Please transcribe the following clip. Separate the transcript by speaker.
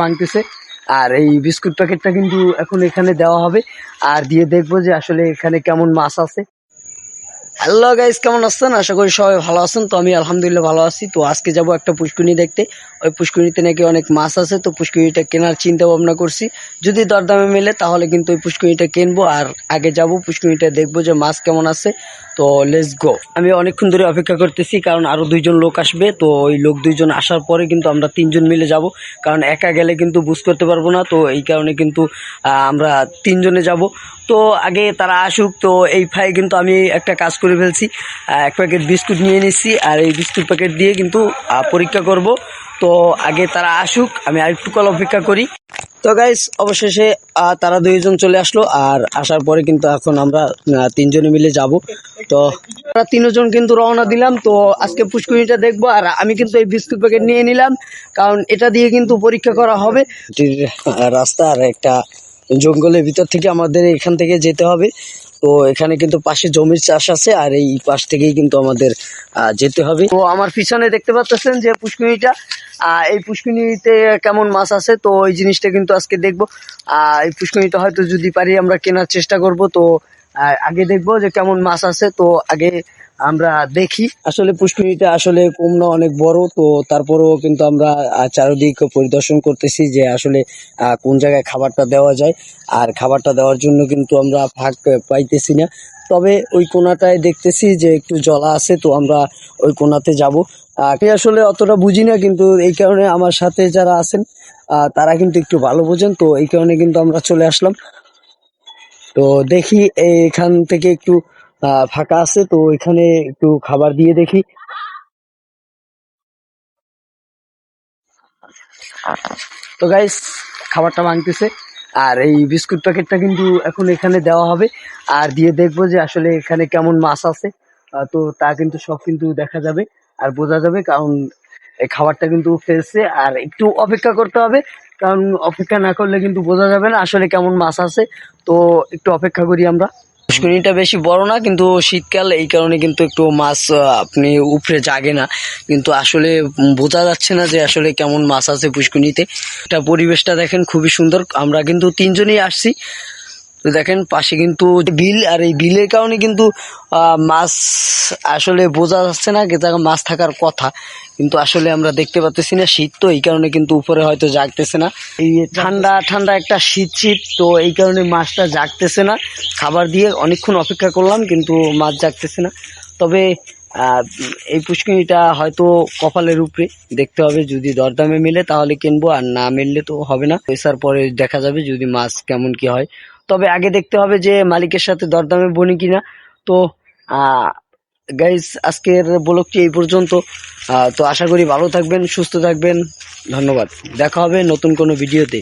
Speaker 1: ভাঙতেছে। আর এই বিস্কুট প্যাকেটটা কিন্তু এখন এখানে দেওয়া হবে। আর দিয়ে দেখব যে আসলে এখানে কেমন মাছ আছে। হ্যালো গাইস কেমন আছেন? আশা করি সবাই ভালো আছেন। তো আমি আলহামদুলিল্লাহ ভালো আছি। তো আজকে যাব একটা পুষ্কুনি দেখতে। ওই পুষ্কুনিতে নাকি অনেক মাছ আছে। তো পুষ্কুনিটা কেনার চিন্তা ভাবনা করছি। যদি দরদামে মেলে, তাহলে কিন্তু ওই পুষ্কুনিটা কিনবো। আর আগে যাব পুষ্কুনিটা দেখব যে মাছ কেমন আছে। তো লেটস গো আমি অনেকক্ষণ ধরে অপেক্ষা করতেছি, কারণ আরও দুইজন লোক আসবে। তো ওই লোক দুইজন আসার পরে কিন্তু আমরা তিনজন মিলে যাব। কারণ একা গেলে কিন্তু বুঝ করতে পারব না। তো এই কারণে কিন্তু আমরা তিনজনে যাব। তো আগে তারা আসুক। তো এই ফাই কিন্তু আমি একটা কাজ করে। ফেলছি। এক প্যাকেট বিস্কুট নিয়ে নিচ্ছি আর এই বিস্কুট প্যাকেট দিয়ে কিন্তু পরীক্ষা করব। তো আগে তারা আসুক, আমি আরেকটু কল অপেক্ষা করি। তো গাইস অবশেষে তারা দুইজন চলে আসলো আর আসার পরে কিন্তু এখন আমরা তিনজনে মিলে যাব। তো আমরা তিনজন কিন্তু রওনা দিলাম। তো আজকে পুষ্করিণীটা দেখব আর আমি কিন্তু এই বিস্কুট প্যাকেট নিয়ে নিলাম, কারণ এটা দিয়ে কিন্তু পরীক্ষা করা হবে। রাস্তা আর একটা জঙ্গলের ভিতর থেকে আমাদের এখান থেকে যেতে হবে। তো এখানে কিন্তু পাশে জমির চাষ আছে আর এই পাশ থেকেই কিন্তু আমাদের যেতে হবে। তো আমার পিছনে দেখতে পাচ্ছেন যে পুষ্কিনিটা এই পুষ্কিনিতে কেমন মাছ আছে? তো এই জিনিসটা কিন্তু আজকে দেখব। এই পুষ্কিনিটা হয়তো যদি পারি আমরা কেনার চেষ্টা করব। তো আগে দেখব যে কেমন মাছ আছে। তো আগে আমরা দেখি। আসলে পুষ্করিণীটা আসলে কম অনেক বড়, তো তারপরেও কিন্তু আমরা চারিদিক পরিদর্শন করতেছি যে আসলে কোন জায়গায় খাবারটা দেওয়া যায়। আর খাবারটা দেওয়ার জন্য কিন্তু আমরা ফাঁক পাইতেছি না। তবে ওই কোনাটায় দেখতেছি যে একটু জলা আছে, তো আমরা ওই কোনাতে যাব। আমি আসলে অতটা বুঝি না, কিন্তু এই কারণে আমার সাথে যারা আছেন তারা কিন্তু একটু ভালো বোঝেন, তো এই কারণে কিন্তু আমরা চলে আসলাম। তো দেখি এখান থেকে একটু ফাঁকা আছে, তো এখানে একটু খাবার দিয়ে দেখি। তো গাইস খাবারটা ভাঙতেছে, আর এই বিস্কুট প্যাকেটটা কিন্তু এখন এখানে দেওয়া হবে, আর দিয়ে দেখব যে আসলে এখানে কেমন মাছ আছে। তো তা কিন্তু সব কিন্তু দেখা যাবে, আর বোঝা যাবে, কারণ এই খাবারটা কিন্তু ফেলছে, আর একটু অপেক্ষা করতে হবে, কারণ অপেক্ষা না করলে কিন্তু বোঝা যাবে না আসলে কেমন মাছ আছে। তো একটু অপেক্ষা করি আমরা। পুষ্করিণীটা বেশি বড় না, কিন্তু শীতকাল, এই কারণে কিন্তু একটু মাছ আপনি উপরে জাগে না। কিন্তু আসলে বোঝা যাচ্ছে না যে আসলে কেমন মাছ আছে পুষ্কুনিতে এটা পরিবেশটা দেখেন খুবই সুন্দর। আমরা কিন্তু তিনজনই আসছি। তো দেখেন পাশে কিন্তু বিল, আর এই বিলের কারণে কিন্তু মাছ আসলে বোঝা যাচ্ছে না জায়গায় মাছ থাকার কথা। কিন্তু আসলে আমরা দেখতে পাচ্তেছি না শীত, তো এই কারণে কিন্তু উপরে হয়তো জাগতেছে না। এই ঠান্ডা ঠান্ডা একটা শীত শীত, তো এই কারণে মাছটা জাগতেছে না। খাবার দিয়ে অনেকক্ষণ অপেক্ষা করলাম, কিন্তু মাছ জাগতেছে না। তবে এই পুষ্করিণীটা হয়তো কপালের উপরে, দেখতে হবে যদি দরদামে মেলে তাহলে কিনবো, আর না মিললে তো হবে না। পয়সার পরে দেখা যাবে যদি মাছ কেমন কি হয়। তবে আগে দেখতে হবে যে মালিকের সাথে দরদামে বনি কিনা। তো গাইজ আজকের ব্লগটি এই পর্যন্ত। তো আশা করি ভালো থাকবেন, সুস্থ থাকবেন। ধন্যবাদ। দেখা হবে নতুন কোনো ভিডিওতে।